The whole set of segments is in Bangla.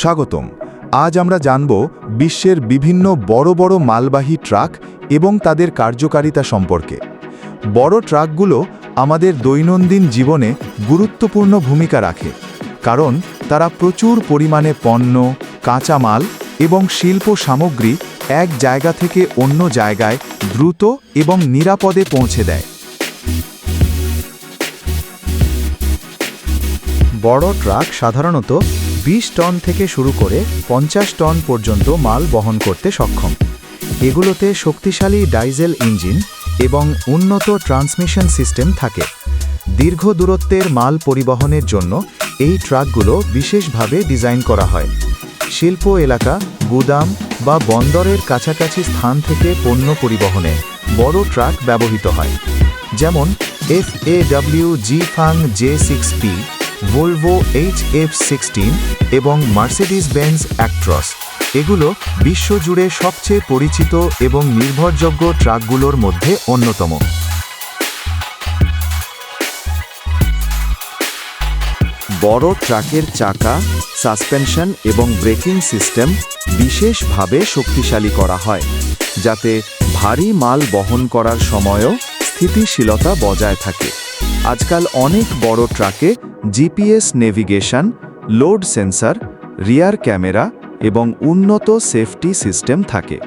স্বাগতম। আজ আমরা জানব বিশ্বের বিভিন্ন বড় বড় মালবাহী ট্রাক এবং তাদের কার্যকারিতা সম্পর্কে। বড় ট্রাকগুলো আমাদের দৈনন্দিন জীবনে গুরুত্বপূর্ণ ভূমিকা রাখে, কারণ তারা প্রচুর পরিমাণে পণ্য, কাঁচামাল এবং শিল্প সামগ্রী এক জায়গা থেকে অন্য জায়গায় দ্রুত এবং নিরাপদে পৌঁছে দেয়। বড় ট্রাক সাধারণত ২০ টন থেকে শুরু করে পঞ্চাশ টন পর্যন্ত মাল বহন করতে সক্ষম। এগুলোতে শক্তিশালী ডাইজেল ইঞ্জিন এবং উন্নত ট্রান্সমিশন সিস্টেম থাকে। দীর্ঘ দূরত্বের মাল পরিবহনের জন্য এই ট্রাকগুলো বিশেষভাবে ডিজাইন করা হয়। শিল্প এলাকা, গুদাম বা বন্দরের কাছাকাছি স্থান থেকে পণ্য পরিবহনে বড় ট্রাক ব্যবহৃত হয়। যেমন এফ এ ডাব্লিউ জি ফাং J six P Volvo H F sixteen এবং মার্সিডিস বেঞ্জ অ্যাক্ট্রস এগুলো বিশ্বজুড়ে সবচেয়ে পরিচিত এবং নির্ভরযোগ্য ট্রাকগুলোর মধ্যে অন্যতম। বড় ট্রাকের চাকা, সাসপেনশন এবং ব্রেকিং সিস্টেম বিশেষভাবে শক্তিশালী করা হয়, যাতে ভারী মাল বহন করার সময়ও স্থিতিশীলতা বজায় থাকে। আজকাল অনেক বড় ট্রাকে GPS navigation, load sensor, rear camera এবং উন্নত সেফটি সিস্টেম থাকে।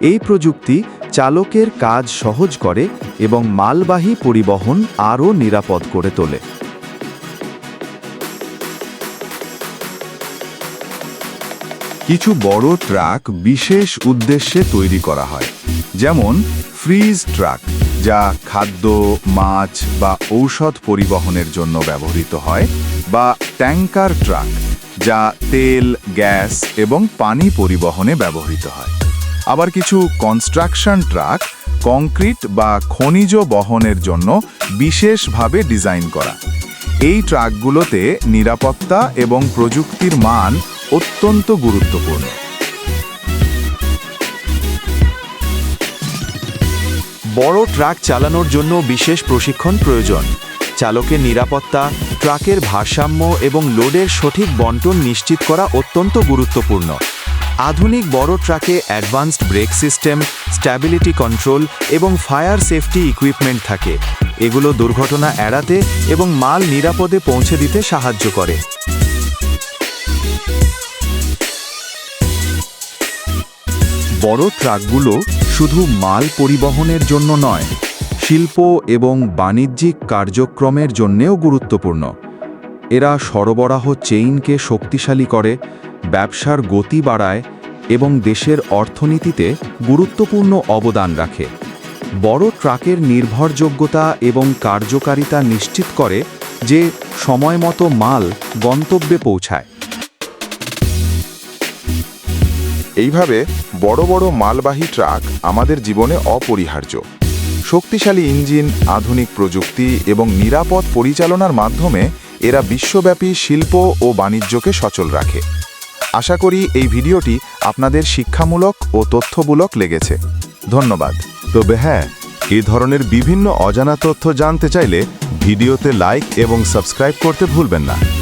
এই প্রযুক্তি চালকের কাজ সহজ করে এবং মালবাহী পরিবহন আরও নিরাপদ করে তোলে। কিছু বড় ট্রাক বিশেষ উদ্দেশ্যে তৈরি করা হয়। যেমন ফ্রিজ ট্রাক, যা খাদ্য, মাছ বা ঔষধ পরিবহনের জন্য ব্যবহৃত হয়, বা ট্যাঙ্কার ট্রাক, যা তেল, গ্যাস এবং পানি পরিবহনে ব্যবহৃত হয়। আবার কিছু কনস্ট্রাকশন ট্রাক, কংক্রিট বা খনিজ বহনের জন্য বিশেষভাবে ডিজাইন করা। এই ট্রাকগুলোতে নিরাপত্তা এবং প্রযুক্তির মান অত্যন্ত গুরুত্বপূর্ণ। বড় ট্রাক চালানোর জন্য বিশেষ প্রশিক্ষণ প্রয়োজন। চালকের নিরাপত্তা, ট্রাকের ভারসাম্য এবং লোডের সঠিক বন্টন নিশ্চিত করা অত্যন্ত গুরুত্বপূর্ণ। আধুনিক বড় ট্রাকে advanced brake system, stability control এবং ফায়ার সেফটি ইকুইপমেন্ট থাকে। এগুলো দুর্ঘটনা এড়াতে এবং মাল নিরাপদে পৌঁছে দিতে সাহায্য করে। বড় ট্রাকগুলো শুধু মাল পরিবহনের জন্য নয়, শিল্প এবং বাণিজ্যিক কার্যক্রমের জন্যেও গুরুত্বপূর্ণ। এরা সরবরাহ চেইনকে শক্তিশালী করে, ব্যবসার গতি বাড়ায় এবং দেশের অর্থনীতিতে গুরুত্বপূর্ণ অবদান রাখে। বড় ট্রাকের নির্ভরযোগ্যতা এবং কার্যকারিতা নিশ্চিত করে যে সময়মতো মাল গন্তব্যে পৌঁছায়। এইভাবে বড় বড় মালবাহী ট্রাক আমাদের জীবনে অপরিহার্য। শক্তিশালী ইঞ্জিন, আধুনিক প্রযুক্তি এবং নিরাপদ পরিচালনার মাধ্যমে এরা বিশ্বব্যাপী শিল্প ও বাণিজ্যকে সচল রাখে। আশা করি এই ভিডিওটি আপনাদের শিক্ষামূলক ও তথ্যমূলক লেগেছে। ধন্যবাদ। তবে হ্যাঁ এই ধরনের বিভিন্ন অজানা তথ্য জানতে চাইলে ভিডিওতে লাইক এবং সাবস্ক্রাইব করতে ভুলবেন না।